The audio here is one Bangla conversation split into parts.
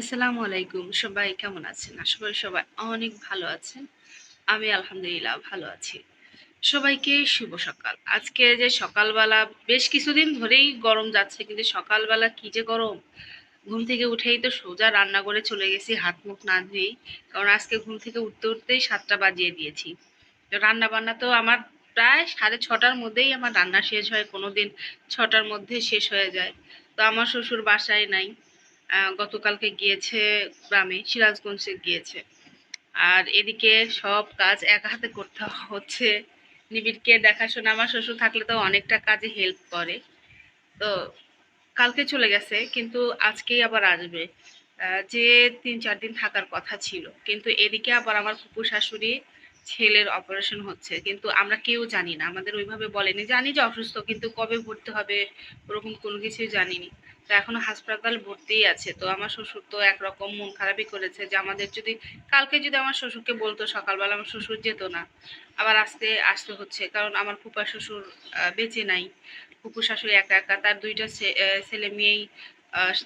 আসসালামু আলাইকুম। সবাই কেমন আছেন? আশা করি সবাই অনেক ভালো আছেন। আমি আলহামদুলিল্লাহ ভালো আছি। সবাইকে শুভ সকাল। আজকে যে সকালবেলা বেশ কিছুদিন ধরেই গরম যাচ্ছে, কিন্তু সকালবেলা কি যে গরম। ঘুম থেকে উঠেই তো সোজা রান্না করে চলে গেছি হাত মুখ না ধুয়েই। কারণ আজকে ঘুম থেকে উঠতে উঠতেই সাতটা বাজিয়ে দিয়েছি। তো রান্না বান্না তো আমার প্রায় সাড়ে ছটার মধ্যেই আমার রান্না শেষ হয় কোনো দিন ছটার মধ্যে শেষ হয়ে যায়। তো আমার শ্বশুর বাসায় নাই। গতকালকে গিয়েছে গ্রামে, সিরাজগঞ্জে গিয়েছে। আর এদিকে সব কাজ এক হাতে করতে হচ্ছে। নিবিড়কে দেখাশোনা, আমার শ্বশুর থাকলে তো অনেকটা কাজে হেল্প করে। তো কালকে চলে গেছে, কিন্তু আজকেই আবার আসবে। যে তিন চার দিন থাকার কথা ছিল। কিন্তু এদিকে আবার আমার ফুপু শাশুড়ি ছেলের অপারেশন হচ্ছে। কিন্তু আমরা কেউ জানি না। আমাদের ওইভাবে বলেনি। জানি যে অসুস্থ, কিন্তু কবে ভর্তি হবে, ওরকম কোনো কিছুই জানিনি। তো এখনও হাসপাতাল ভর্তিই আছে। তো আমার শ্বশুর তো একরকম মন খারাপই করেছে যে আমাদের যদি, কালকে যদি আমার শ্বশুরকে বলতো সকালবেলা আমার শ্বশুর যেত না, আবার আসতে আসতে হচ্ছে। কারণ আমার ফুপা শ্বশুর বেঁচে নাই। ফুপু শাশুড়ি একা একা, তার দুইটা ছেলে মেয়েই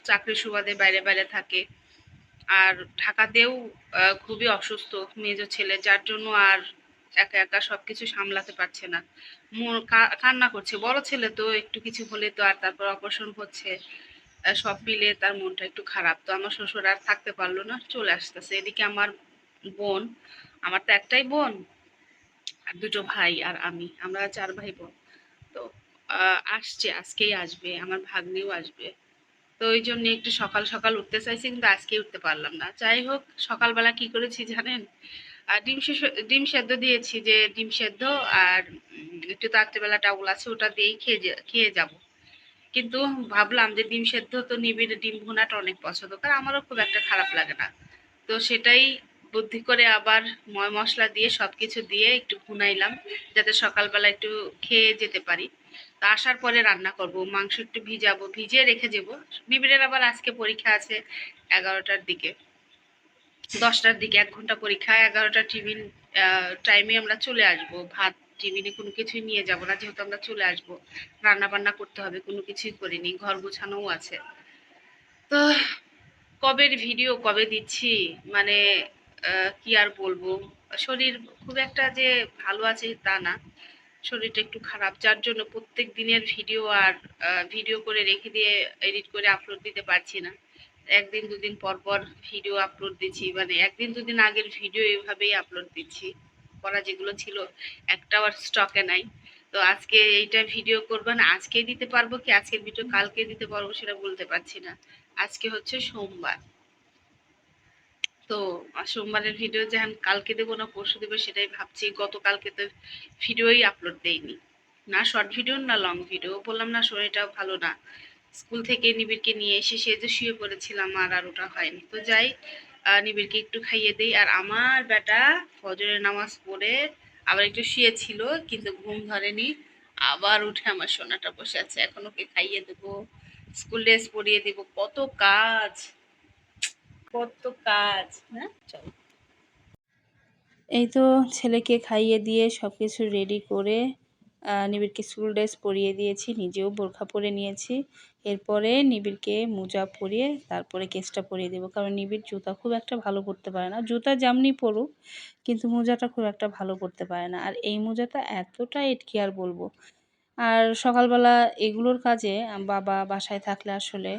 চাকরির সুবাদে বাইরে বাইরে থাকে। আর ঢাকাতেও খুবই অসুস্থ মেজো ছেলে, যার জন্য আর একা একা সব কিছু সামলাতে পারছে না। কান্না করছে। বড় ছেলে তো একটু কিছু হলে তো আর তারপর অপারেশন হচ্ছে। সব মিলে তার মনটা একটু খারাপ। তো আমার শ্বশুর আর থাকতে পারল না, চলে আসতেছে। এদিকে আমার বোন, আমার তো একটাই বোন, আর দুটো ভাই আর আমি। আমরা চার ভাই বোন তো আসছে, আজকেই আসবে, আমার ভাগ্নেও আসবে। তো ওই জন্য একটু সকাল সকাল উঠতে চাইছি, কিন্তু আজকে উঠতে পারলাম না। যাই হোক, সকালবেলা কি করেছি জানেন? আর ডিম ডিম সেদ্ধ দিয়েছি, যে ডিম সেদ্ধ আর একটু রাত্রেবেলা টাউল আছে, ওটা দিয়েই খেয়ে খেয়ে যাব। কিন্তু ভাবলাম যে ডিম সেদ্ধ তো নিবিড়, ডিম ভুনাটা অনেক পছন্দ, কারণ আমারও খুব একটা খারাপ লাগে না। তো সেটাই বুদ্ধি করে আবার ময় মশলা দিয়ে সব কিছু দিয়ে একটু ভুনাইলাম, যাতে সকালবেলা একটু খেয়ে যেতে পারি। তা আসার পরে রান্না করব, মাংস একটু ভিজাবো, ভিজিয়ে রেখে যাব নিবিড়ের আবার আজকে পরীক্ষা আছে এগারোটার দিকে। দশটার দিকে, এক ঘণ্টা পরীক্ষা, এগারোটা টিফিন টাইমে আমরা চলে আসব, ভাত টিফিনে কোনো কিছুই নিয়ে যাব না, যেহেতু আমরা চলে আসব। রান্না বান্না করতে হবে, কোনো কিছুই করিনি, ঘর গোছানোও আছে। তো কবের ভিডিও কবে দিচ্ছি? মানে কি আর বলব? শরীর খুব একটা যে ভালো আছে তা না। শরীরটা একটু খারাপ, যার জন্য প্রত্যেক দিনের ভিডিও আর ভিডিও করে রেখে দিয়ে এডিট করে আপলোড দিতে পারছি না। একদিন দুদিন পর পর ভিডিও আপলোড দিচ্ছি মানে একদিন দুদিন আগের ভিডিও এইভাবেই আপলোড দিচ্ছি। করা যেগুলো ছিল, একটাও আর স্টকে নাই। তো আজকে এইটা ভিডিও করবেন আজকেই দিতে পারব কি, আজকের ভিডিও কালকে দিতে পারব সেটা বলতে পারছি না। আজকে হচ্ছে সোমবার। তো সোমবারের ভিডিও যে আমি কালকে দেবো না পরশু দেবো সেটাই ভাবছি, গতকালকে তো ভিডিওই আপলোড দেইনি। না শর্ট ভিডিও না লং ভিডিও বললাম না শরীরটা ভালো না। স্কুল থেকে নিবিড়কে নিয়ে এসে সে যে শুয়ে পড়েছিলাম আর আর ওটা হয়নি। তো যাই নিবিড়কে একটু খাইয়ে দিই। আর আমার বেটা ফজরের নামাজ পড়ে আবার একটু শুয়েছিল, কিন্তু ঘুম ধরেনি। আবার উঠে আমার সোনাটা বসে আছে। এখন ওকে খাইয়ে দেবো, স্কুল ড্রেস পরিয়ে দিব। কত কাজ কত কাজ হ্যাঁ? চল। এই তো ছেলেকে খাইয়ে দিয়ে সব কিছু রেডি করে নিবিড়কে স্কুল ড্রেস পরিয়ে দিয়েছি, নিজেও বোরখা পরে নিয়েছি। এরপরে নিবিড়কে মোজা পরিয়ে তারপরে কেসটা পরিয়ে দেবো। কারণ নিবিড় জুতা খুব একটা ভালো করতে পারে না। জুতা যেমনি পরুক, কিন্তু মোজাটা খুব একটা ভালো করতে পারে না। আর এই মোজাটা এতটা এট কি আর বলব। আর সকালবেলা এগুলোর কাজে বাবা বাসায় থাকলে আসলে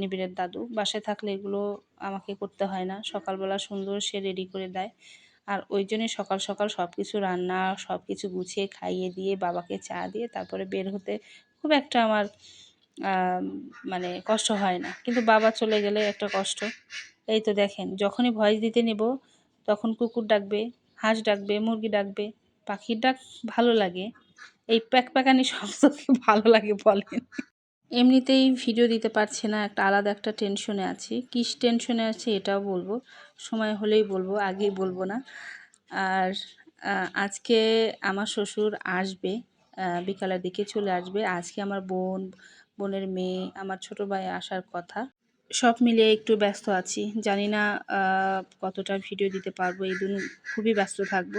নিবিড়ের দাদু বাসায় থাকলে এগুলো আমাকে করতে হয় না। সকালবেলা সুন্দর সে রেডি করে দেয়। আর ওই জন্যে সকাল সকাল সব কিছু রান্না সব কিছু গুছিয়ে খাইয়ে দিয়ে বাবাকে চা দিয়ে তারপরে বের হতে খুব একটা আমার মানে কষ্ট হয় না। কিন্তু বাবা চলে গেলে একটা কষ্ট। এই তো দেখেন, যখনই ভয়েস দিতে নেব, তখন কুকুর ডাকবে, হাঁস ডাকবে, মুরগি ডাকবে, পাখির ডাক ভালো লাগে। এই প্যাক প্যাকানি কি ভালো লাগে বলেন। এমনিতেই ভিডিও দিতে পারছি না, একটা আলাদা একটা টেনশনে আছি। কিস টেনশনে আছে এটাও বলব, সময় হলেই বলব, আগেই বলব না। আর আজকে আমার শ্বশুর আসবে বিকালের দিকে চলে আসবে। আজকে আমার বোন, বোনের মেয়ে, আমার ছোট ভাই আসার কথা। সব মিলিয়ে একটু ব্যস্ত আছি। জানি না কতটা ভিডিও দিতে পারব। এই দিন খুবই ব্যস্ত থাকব।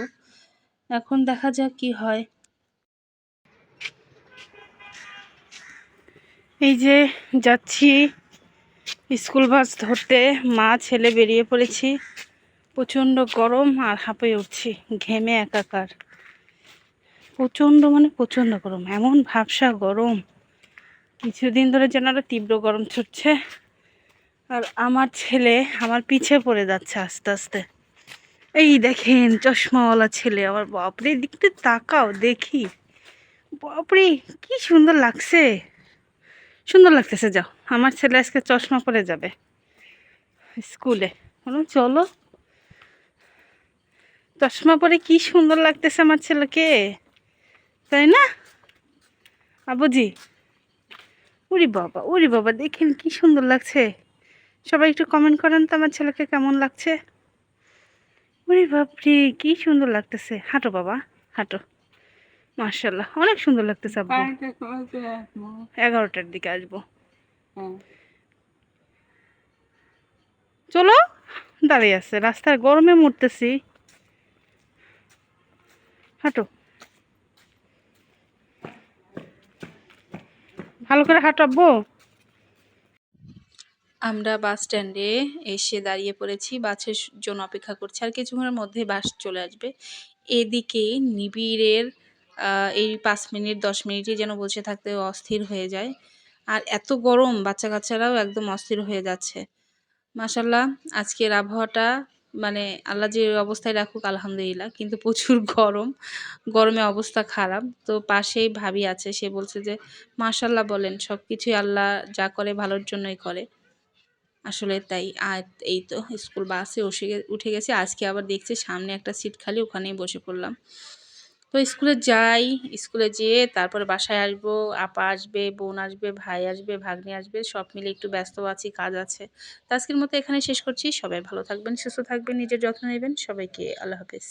এখন দেখা যাক কি হয়। এই যে যাচ্ছি স্কুল বাস ধরতে। মা, ছেলে বেরিয়ে পড়েছি। প্রচণ্ড গরম আর হাঁপে উঠছি, ঘেমে একাকার। প্রচণ্ড মানে প্রচণ্ড গরম, এমন ভাবসা গরম। কিছুদিন ধরে যেন আরও তীব্র গরম ছুটছে। আর আমার ছেলে আমার পিছে পড়ে যাচ্ছে আস্তে আস্তে। এই দেখেন, চশমাওয়ালা ছেলে, আমার বাপরে দিকতে তাকাও, দেখি। বাপরে, কি সুন্দর লাগছে। সুন্দর লাগতেছে, যাও। আমার ছেলে আজকে চশমা পরে যাবে স্কুলে। বলুন চলো। চশমা পরে কি সুন্দর লাগতেছে আমার ছেলেকে। তাই না? আবুজি উরি বাবা উরি বাবা, দেখেন কি সুন্দর লাগছে। সবাই একটু কমেন্ট করেন তো আমার ছেলেকে কেমন লাগছে। উরি বাপরে, কি সুন্দর লাগতেছে। হাঁটো বাবা, হাঁটো। মার্শাল্লাহ অনেক সুন্দর লাগতেছে আব্বু। এগারোটার দিকে আসব। চলো দাঁড়িয়ে আছে রাস্তার গরমে মরতেছি। হাঁটো। ভালো করে হাঁটো আব্বু। আমরা বাস স্ট্যান্ডে এসে দাঁড়িয়ে পড়েছি বাসের জন্য অপেক্ষা করছি আর কিছুক্ষণের মধ্যে বাস চলে আসবে। এদিকে নিবিড়ের এই পাঁচ মিনিট, দশ মিনিটই যেন বসে থাকতে অস্থির হয়ে যায়। আর এত গরম, বাচ্চা কাচ্চারাও একদম অস্থির হয়ে যাচ্ছে। মাসাল্লাহ আজকের আবহাওয়াটা মানে আল্লাহ যে অবস্থায় রাখুক, আলহামদুলিল্লাহ। কিন্তু প্রচুর গরম, গরমে অবস্থা খারাপ। তো পাশেই ভাবি আছে, সে বলছে যে মাশাল্লাহ বলেন সব কিছুই আল্লাহ যা করে, ভালোর জন্যই করে। আসলে তাই, আর এই তো, স্কুল বাসে উঠে গেছে, আজকে আবার দেখছি সামনে একটা সিট খালি, ওখানেই বসে পড়লাম। তো স্কুলে যাই, স্কুলে যেয়ে তারপরে বাসায় আসব, আপা আসবে, বোন আসবে, ভাই আসবে, ভাগ্নি আসবে, সব মিলে একটু ব্যস্ত আছি, কাজ আছে। তো আজকের মতো এখানে শেষ করছি, সবাই ভালো থাকবেন, সুস্থ থাকবেন, নিজের যত্ন নেবেন, সবাইকে আল্লাহ হাফেজ।